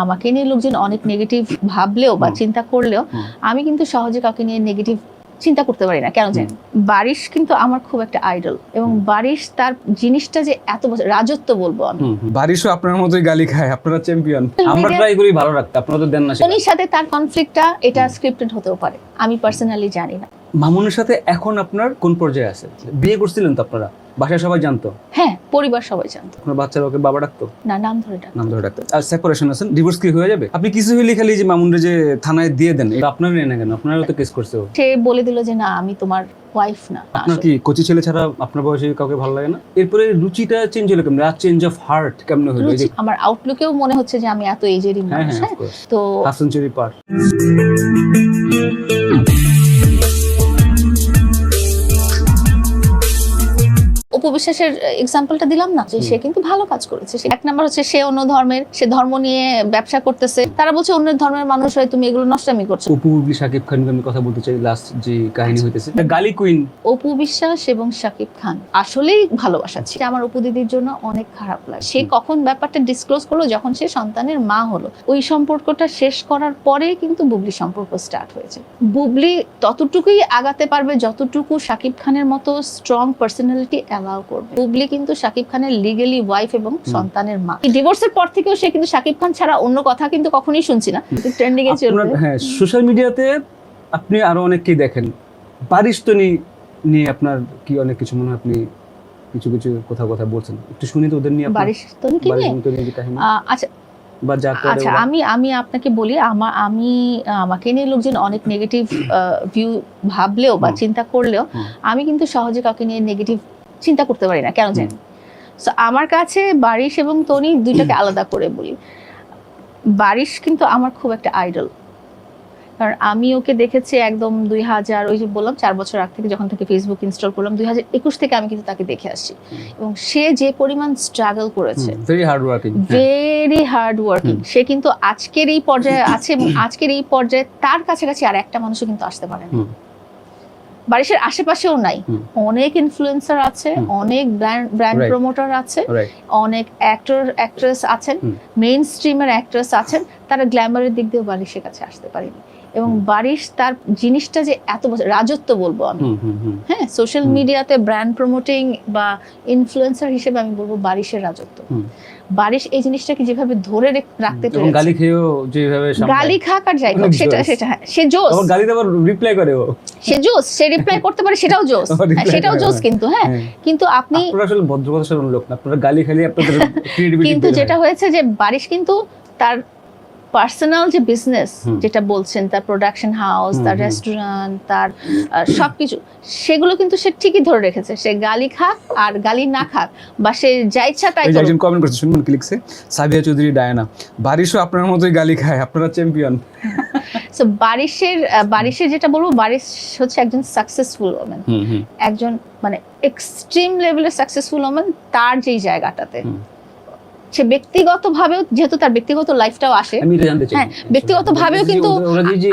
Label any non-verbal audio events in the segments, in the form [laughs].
আমাকে নিয়ে লোকজন অনেক নেগেটিভ ভাবলেও বা চিন্তা করলেও আমি কিন্তু সহজে কাউকে নিয়ে নেগেটিভ চিন্তা করতে পারি না। কেন জানি? বারিশ কিন্তু আমার খুব একটা আইডল এবং বারিশ তার জিনিসটা যে এত বছর রাজত্ব বলব আমি। বারিশও আপনার মতোই গালি খায় আপনারা চ্যাম্পিয়ন আমরা ট্রাই করি ভালো রাখতে আপনারা তো দেন না। উনির সাথে তার কনফ্লিক্টটা এটা স্ক্রিপ্টেড হতেও পারে আমি পার্সোনালি জানি না। মামুনের সাথে এখন আপনার কোন পর্যায়ে আছে? বিয়ে করছিলেন তো আপনারা? বাসায় সবাই জানতো? হ্যাঁ পরিবার সবাই জানতো। আপনার বাচ্চারা ওকে বাবা ডাকতো? না নাম ধরে ডাক নাম ধরে ডাকতো। আর সেপারেশন আছেন ডিভোর্স কি হয়ে যাবে? আপনি কিছু হইলে খালি যে মামুনরে যে থানায় দিয়ে দেন এটা আপনার না কেন? আপনারও তো কেস করছে ও। সে বলে দিল যে না আমি তোমার ওয়াইফ না আপনার কি কচি ছেলে ছাড়া আপনার বয়সে কাউকে ভালো লাগে না? এরপরে রুচিটা চেঞ্জ হলো কেমন? আর চেঞ্জ অফ হার্ট কেমন হলো? যে আমার আউটলুকেও মনে হচ্ছে যে আমি এত এজেরই হ্যাঁ মানুষ হ্যাঁ হ্যাঁ? of course। তো হাফ সেঞ্চুরি পার উপবিশ্বাসের এক্সাম্পলটা দিলাম না যে সে কিন্তু ভালো কাজ করেছে। সে- এক নাম্বার হচ্ছে সে অন্য ধর্মের সে ধর্ম নিয়ে ব্যবসা করতেছে। তারা বলছে অন্য ধর্মের মানুষ হয় তুমি এগুলো নষ্টামি করছ। অপু সাকিব খানকে আমি কথা বলতে চাই লাস্ট যে কাহিনী হইতেছে। গালি কুইন অপু বিশ্বাস এবং শাকিব খান আসলেই ভালোবাসা ছিল। আমার অপু দিদির জন্য অনেক খারাপ লাগে। সে কখন ব্যাপারটা ডিসক্লোজ করল? যখন সে সন্তানের মা হলো। ওই সম্পর্কটা শেষ করার পরে কিন্তু বুবলি সম্পর্ক স্টার্ট হয়েছে। বুবলি ততটুকুই আগাতে পারবে যতটুকু সাকিব খানের মতো স্ট্রং পার্সোনালিটি অ্যালাউ করবে। বুবলি কিন্তু শাকিব খানের লিগেলি ওয়াইফ এবং সন্তানের মা। ডিভোর্সের পর থেকেও সে কিন্তু শাকিব খান ছাড়া অন্য কথা কিন্তু কখনোই শুনছি না। ট্রেন্ডিং এ চলবে। হ্যাঁ সোশ্যাল মিডিয়াতে আপনি আরও অনেককেই দেখেন। বারিশ নি- নিয়ে আপনার কি অনেক কিছু মনে হয় আপনি কিছু কিছু কথা কথা বলছেন? একটু শুনি তো ওদের নিয়ে আপনার- কি আচ্ছা। আচ্ছা আমি আমি আপনাকে বলি আমা- আমি আমাকে নিয়ে লোকজন অনেক নেগেটিভ ভিউ ভাবলেও বা চিন্তা করলেও আমি কিন্তু সহজে কাউকে নিয়ে নেগেটিভ চিন্তা করতে পারি না কেন জানি। So, আমার কাছে বারিশ এবং তনি দুইটাকে আলাদা করে বলি। বারিশ কিন্তু আমার খুব একটা আইডল কারণ আমি ওকে দেখেছি একদম দুই হাজার ওই যে বললাম চার বছর আগ থেকে যখন থেকে ফেসবুক ইনস্টল করলাম দুই হাজার একুশ থেকে আমি কিন্তু তাকে দেখে আসছি। এবং সে যে পরিমাণ স্ট্রাগল করেছে very hard working very hard working সে কিন্তু আজকের এই পর্যায়ে আছে এবং [coughs] আজকের এই পর্যায়ে তার কাছাকাছি আর একটা মানুষও কিন্তু আসতে পারে না। বারিশের আশেপাশেও নাই। অনেক ইনফ্লুয়েন্সার আছে অনেক ব্র্যান্ড প্রমোটার আছে অনেক অ্যাক্টর অ্যাক্ট্রেস আছেন মেইন স্ট্রিমের অ্যাক্ট্রেস আছেন তারা গ্ল্যামারের দিক দিয়েও বারিশের কাছে আসতে পারেনি। এবং। বারিশ তার জিনিসটা যে এত বছর রাজত্ব বলব আমি। হ্যাঁ সোশ্যাল মিডিয়াতে ব্র্যান্ড প্রমোটিং বা ইনফ্লুয়েন্সার হিসেবে আমি বলব বারিশের রাজত্ব। বারিশ এই জিনিসটাকে যেভাবে ধরে রেখ- রাখতে পেরেছে। গালি খেয়েও যেভাবে গালি খাক আর যাই হোক সেটা সেটা হ্যাঁ, সে জোস আবার গালিতে আবার রিপ্লাই করে ও। সে জোস সে রিপ্লাই করতে পারে সেটাও জোস হ্যাঁ, সেটাও জোস। কিন্তু হ্যাঁ। হ্যাঁ। কিন্তু আপনি আপনারা আসলে ভদ্রভাষার লোক না আপনারা গালি খালি আপনাদের [laughs] কিন্তু যেটা হয়েছে যে বারিশ কিন্তু তার পার্সোনাল যে বিজনেস যেটা বলছেন তার প্রোডাকশন হাউস তার রেস্টুরেন্ট তার সবকিছু সেগুলো কিন্তু সে ঠিকই ধরে রেখেছে। সে গালি খাক আর গালি না খাক বা সে যা ইচ্ছা তাই। একজন কমেন্ট করছে শুনবেন কি লিখছে সাবিয়া চৌধুরী ডায়না বারিশও আপনার মতোই গালি খায় আপনারা চ্যাম্পিয়ন সো [laughs] বারিশের বারিশের যেটা বলব বারিশ হচ্ছে একজন সাকসেসফুল ওমেন একজন মানে এক্সট্রিম লেভেলের সাকসেসফুল ওমেন তার যেই জায়গাটাতে। সে ব্যক্তিগতভাবেও যেহেতু তার ব্যক্তিগত লাইফটাও আসে। হ্যাঁ, ব্যক্তিগতভাবেও কিন্তু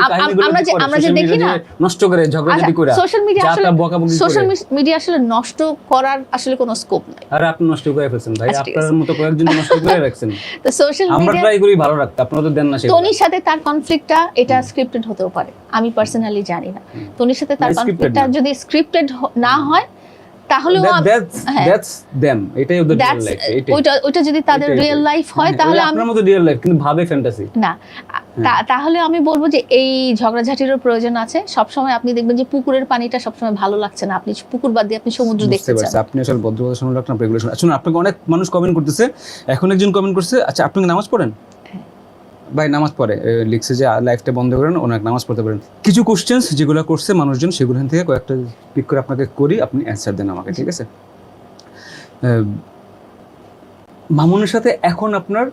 আমরা যে- আমরা যে দেখি না? নষ্ট করে ঝগড়াঝাটি করে সোশ্যাল মিডিয়া আসলে সোশ্যাল মিডিয়া আসলে নষ্ট করার আসলে কোনো স্কোপ নাই। আর আপনি নষ্ট করে ফেলছেন ভাই আচ্ছা, আপনার মতো কয়েকজন নষ্ট করে রাখছেন। [laughs] তো সোশ্যাল মিডিয়া আমরা ট্রাই করি ভালো রাখতে আপনারা তো দেন না সেটা তনির সাথে তার কনফ্লিক্টটা এটা স্ক্রিপ্টেড হতেও পারে আমি পার্সোনালি জানি না। তনির সাথে তার কনফ্লিক্টটা যদি স্ক্রিপ্টেড না হয় তাহলেও দ্যাটস হ্যাঁ। এটাই ওদের রিয়েল লাইফ এটাই। ওইটা ওইটা যদি তাদের রিয়েল লাইফ হয় হ্যাঁ, তাহলে আমি আপনার মতো রিয়েল লাইফ কিন্তু ভাবে ফ্যান্টাসি না। তাহলে আমি বলব যে এই ঝগড়াঝাটিরও প্রয়োজন আছে। সবসময় আপনি দেখবেন যে পুকুরের পানিটা সবসময় ভালো লাগছে না। আপনি পুকুর বাদ দিয়ে আপনি সমুদ্র দেখতে পারছি। চান। আপনি আসলে ভদ্রতা শুনুন রাখেন আপনি শুনুন শুনুন আপনাকে অনেক মানুষ কমেন্ট করতেছে। এখন একজন কমেন্ট করছে আচ্ছা আপনি নামাজ পড়েন? হ্যাঁ। ভাই নামাজ পড়ে। লিখছে যে লাইফটা বন্ধ করেন অনেক নামাজ পড়তে পারেন। কিছু কোশ্চেন্স যেগুলো করছে মানুষজন সেগুলো থেকে কয়েকটা পিক করে আপনাকে করি আপনি অ্যান্সার দেন আমাকে ঠিক আছে? মামুনের সাথে এখন আপনার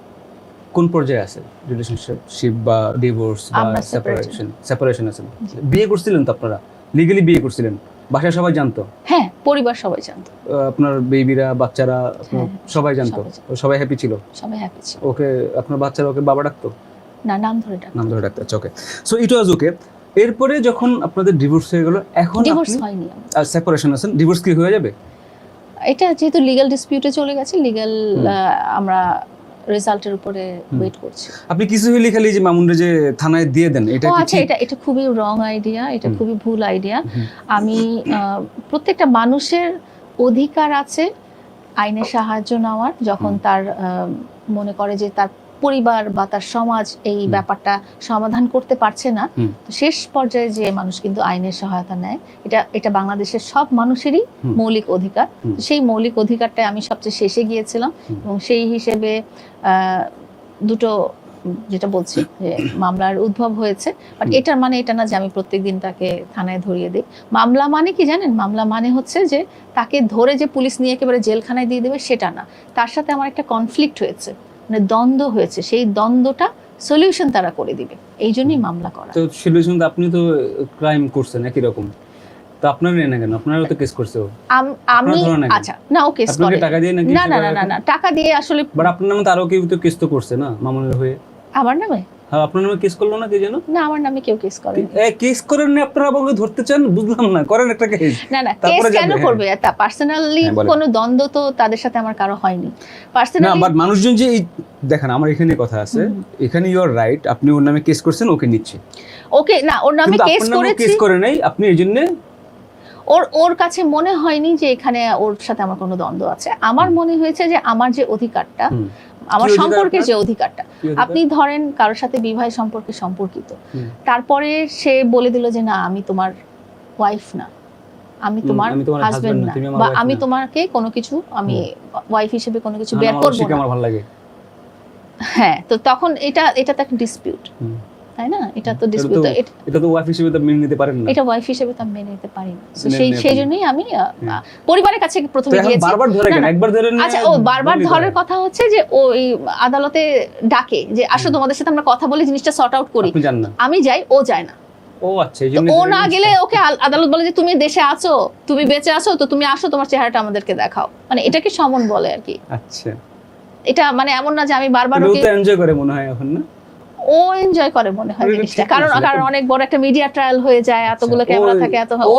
কোন পর্যায়ে আছে? রিলেশনশিপ বা ডিভোর্স বা সেপারেশন সেপারেশন আছেন বিয়ে করছিলেন তো আপনারা? লিগালি বিয়ে করছিলেন। বাসায় সবাই জানতো? হ্যাঁ পরিবার সবাই জানতো। আপনার বেবিরা বাচ্চারা হ্যাঁ, সবাই জানতো? সবাই হ্যাপি ছিল? সবাই হ্যাপি ছিল। ওকে আপনার বাচ্চারা ওকে বাবা ডাকতো? না নাম ধরে ডাক নাম ধরে ডাকতো আচ্ছা ওকে সো ইট ওয়াজ ওকে এরপরে যখন আপনাদের ডিভোর্স হয়ে গেল এখন ডিভোর্স হয়নি আমার। সেপারেশন আছেন ডিভোর্স কি হয়ে যাবে? এটা যেহেতু লিগ্যাল ডিসপিউটে চলে গেছে লিগ্যাল। আমরা রেজাল্টের উপরে ওয়েট করছি। আপনি কিছু হইলে খালি যে মামুনরে যে থানায় দিয়ে দেন এটা আচ্ছা এটা এটা খুবই রং আইডিয়া এটা খুবই ভুল আইডিয়া আমি আহ, প্রত্যেকটা মানুষের অধিকার আছে আইনের সাহায্য নেওয়ার যখন তার আহ, মনে করে যে তার পরিবার বা তার সমাজ এই ব্যাপারটা সমাধান করতে পারছে না। তো শেষ পর্যায়ে যে মানুষ কিন্তু আইনের সহায়তা নেয় এটা এটা বাংলাদেশের সব মানুষেরই মৌলিক অধিকার। সেই মৌলিক অধিকারটাই আমি সবচেয়ে শেষে গিয়েছিলাম এবং সেই হিসেবে দুটো যেটা বলছি যে মামলার উদ্ভব হয়েছে। বাট এটার মানে এটা না যে আমি প্রত্যেকদিন তাকে থানায় ধরিয়ে দিই। মামলা মানে কি জানেন? মামলা মানে হচ্ছে যে তাকে ধরে যে পুলিশ নিয়ে একেবারে জেলখানায় দিয়ে দেবে সেটা না। তার সাথে আমার একটা কনফ্লিক্ট হয়েছে। মানে দ্বন্দ্ব হয়েছে সেই দ্বন্দ্বটা সলিউশন তারা করে দিবে। এই জন্যই মামলা করা। তো সলিউশন আপনি তো ক্রাইম করছেন একই রকম। তো আপনার না কেন? আপনারও তো কেস করছে আমি আচ্ছা না ও কেস করে। টাকা দিয়ে নাকি না না না না টাকা দিয়ে আসলে বাট আপনার নামে তো আরও কেউ তো কেস তো করছে না মামুনের হয়ে? আমার নামে? আপনার নামে কেস করল না কে যেন? না আমার নামে কেউ কেস করে কেস করেন না আপনারা আমাকে ধরতে চান? বুঝলাম না করেন একটা কেস না না কেস কেন করবে? তা পার্সোনালি হ্যাঁ, কোনো দ্বন্দ্ব তো তাদের সাথে আমার কারও হয়নি। না বাট মানুষজন যে দেখেন আমার এখানে কথা আছে। এখানে ইউ আর রাইট আপনি ওর নামে কেস করছেন ওকে নিচ্ছে। ওকে না ওর নামে কেস করেছি। কেস করে নাই আপনি এই জন্য ওর ওর কাছে মনে হয়নি যে এখানে ওর সাথে আমার কোনো দ্বন্দ্ব আছে। আমার মনে হয়েছে যে আমার যে অধিকারটা। আমার সম্পর্কের যে অধিকারটা। আপনি ধরেন কারোর সাথে বিবাহ সম্পর্কে সম্পর্কিত। তারপরে সে বলে দিল যে না আমি তোমার ওয়াইফ না। আমি তোমার হাজবেন্ড না, বা আমি তোমাকে কোনো কিছু আমি ওয়াইফ হিসেবে কোনো কিছু বের করব না। হ্যাঁ তো তখন এটা এটা তো একটা ডিসপিউট। তাই না? এটা তো ডিসপিউট এটা তো ওয়াইফ হিসেবে তো মেনে নিতে পারেন না। এটা ওয়াইফ হিসেবে তো আমি মেনে নিতে পারি না। সেই সেই জন্যই আমি। আহ, পরিবারের কাছে প্রথমে গিয়েছি। বারবার ধরে কেন? একবার ধরে আচ্ছা ও বারবার ধরার কথা হচ্ছে যে ওই আদালতে ডাকে যে আসো তোমাদের সাথে আমরা কথা বলে জিনিসটা সর্ট আউট করি। আমি যাই ও যায় না। ও আচ্ছা ও না গেলে ওকে আদালত বলে যে তুমি দেশে আছো তুমি বেঁচে আছো তো তুমি আসো তোমার চেহারাটা আমাদেরকে দেখাও। মানে এটাকে সমন বলে আর কি। আচ্ছা। এটা মানে এমন না যে আমি বারবার ওকে এনজয় করে মনে হয় এখন না? ও এনজয় করে মনে হয় জিনিসটা। কারণ কারণ অনেক বড় একটা মিডিয়া ট্রায়াল হয়ে যায় এতগুলো আচ্ছা, ক্যামেরা থাকে এত ও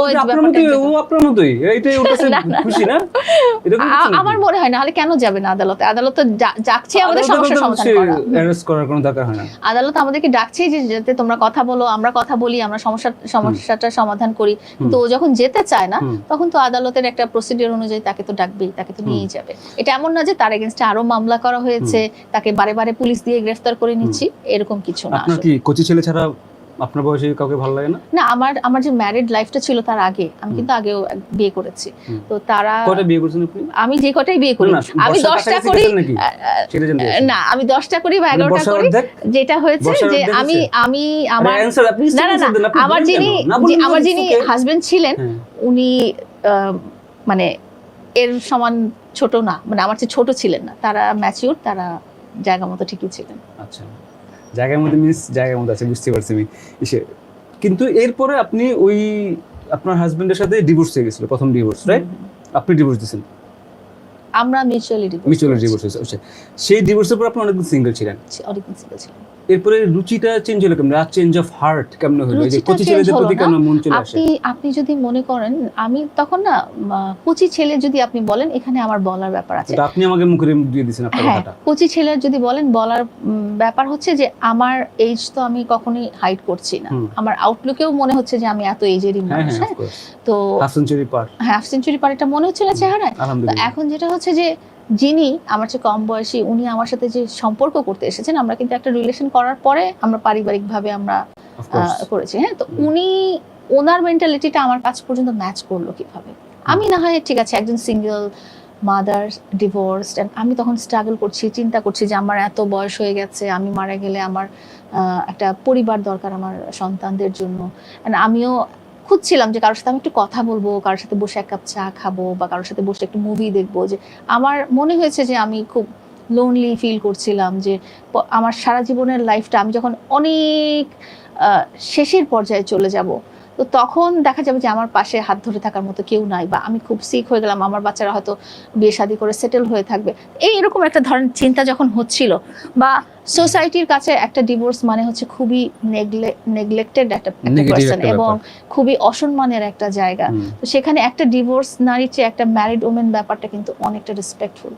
ও আপনার মতোই এইটাই ওর কাছে। [laughs] খুশি না? আমার মনে হয় না হলে কেন যাবে না আদালতে? আদালত আমাদের সমস্যার সমাধান করা। করার কোনো দরকার হয় না। আদালত আমাদেরকে ডাকছেই যে যাতে তোমরা কথা বলো আমরা কথা বলি আমরা সমস্যা সমস্যাটা সমাধান করি। ও যখন যেতে চায় না তখন তো আদালতের একটা প্রসিডিওর অনুযায়ী তাকে তো ডাকবেই তাকে তো নিয়েই যাবে। এটা এমন না যে তার এগেনস্টে আরও মামলা করা হয়েছে তাকে বারে বারে পুলিশ দিয়ে গ্রেফতার করে নিচ্ছি এরকম কিছু না আপনার কি কোচি ছেলে ছাড়া আপনার বয়সে কাউকে ভালো লাগে না? না আমার আমার যে ম্যারিড লাইফটা ছিল তার আগে আমি কিন্তু আগেও বিয়ে করেছি। তো তারা কয়টা বিয়ে করছেন আপনি? আমি যে কটাই বিয়ে করি। আমি বর্ষার দশটা কাছাকাছি করি। না আমি দশটা করি বা মানে এগারোটা বর্ষার করি। যেটা হয়েছে যে আমি আমি আমার answer, আপনি না না না আমার যিনি আমার যিনি হাজবেন্ড ছিলেন হ্যাঁ। উনি মানে এর সমান ছোট না মানে আমার চেয়ে ছোট ছিলেন না। তারা ম্যাচিউর তারা জায়গা মতো ঠিকই ছিলেন। আচ্ছা। জায়গার মধ্যে মিস জায়গার মধ্যে আছে বুঝতে পারছি আমি। ইসে কিন্তু এরপরে আপনি ওই আপনার হাজবেন্ডের সাথে ডিভোর্স হয়ে গেছিল প্রথম ডিভোর্স রাইট আপনি ডিভোর্স দিয়েছেন? আমরা মিউচুয়ালি ডিভোর্স মিউচুয়ালি ডিভোর্স হয়েছে আচ্ছা। সেই ডিভোর্সের পর আপনি অনেকদিন সিঙ্গেল ছিলেন? অনেকদিন সিঙ্গেল ছিলাম। এরপরে রুচিটা চেঞ্জ হলো কেমন? আর চেঞ্জ অফ হার্ট কেমন হলো? যে কচি ছেলেদের প্রতি না। কেন মন চলে আসে? আপনি আপনি যদি মনে করেন আমি তখন না কুচি ছেলে যদি আপনি বলেন এখানে আমার বলার ব্যাপার আছে। আপনি আমাকে মুখে দিয়ে দিয়েছেন আপনার হ্যাঁ কথাটা। কুচি ছেলের যদি বলেন বলার ব্যাপার হচ্ছে যে আমার এজ তো আমি কখনোই হাইড করছি না। আমার আউটলুকেও মনে হচ্ছে যে আমি এত এজেরই হ্যাঁ মানুষ হ্যাঁ হ্যাঁ? তো হাফ সেঞ্চুরি পার। হ্যাঁ হাফ সেঞ্চুরি পার এটা মনে হচ্ছে না চেহারায় এখন যেটা হচ্ছে যে যিনি আমার চেয়ে কম বয়সী উনি আমার সাথে যে সম্পর্ক করতে এসেছেন আমরা কিন্তু একটা রিলেশন করার পরে আমরা পারিবারিকভাবে আমরা করেছি হ্যাঁ? তো উনি ওনার মেন্টালিটিটা আমার কাছ পর্যন্ত ম্যাচ করল কীভাবে? আমি না হয় ঠিক আছে একজন সিঙ্গেল মাদার ডিভোর্স আমি তখন স্ট্রাগল করছি চিন্তা করছি যে আমার এত বয়স হয়ে গেছে আমি মারা গেলে আমার একটা পরিবার দরকার আমার সন্তানদের জন্য। আমিও খুঁজছিলাম যে কারোর সাথে আমি একটু কথা বলব, কারোর সাথে বসে এক কাপ চা খাব বা কারোর সাথে বসে একটু মুভি দেখব যে আমার মনে হয়েছে যে আমি খুব লোনলি ফিল করছিলাম যে আমার সারা জীবনের লাইফটা আমি যখন অনেক শেষের পর্যায়ে চলে যাব তো তখন দেখা যাবে যে আমার পাশে হাত ধরে থাকার মতো কেউ নাই বা আমি খুব সিক হয়ে গেলাম আমার বাচ্চারা হয়তো বিয়ে শাদী করে সেটেল হয়ে থাকবে। এই এরকম একটা ধরনের চিন্তা যখন হচ্ছিল বা সোসাইটির কাছে একটা ডিভোর্স মানে হচ্ছে খুবই নেগলেক্টেড একটা পার্সন এবং খুবই অসম্মানের একটা জায়গা। তো সেখানে একটা ডিভোর্স নারীর চেয়ে একটা ম্যারিড ওমেন ব্যাপারটা কিন্তু অনেকটা রেসপেক্টফুল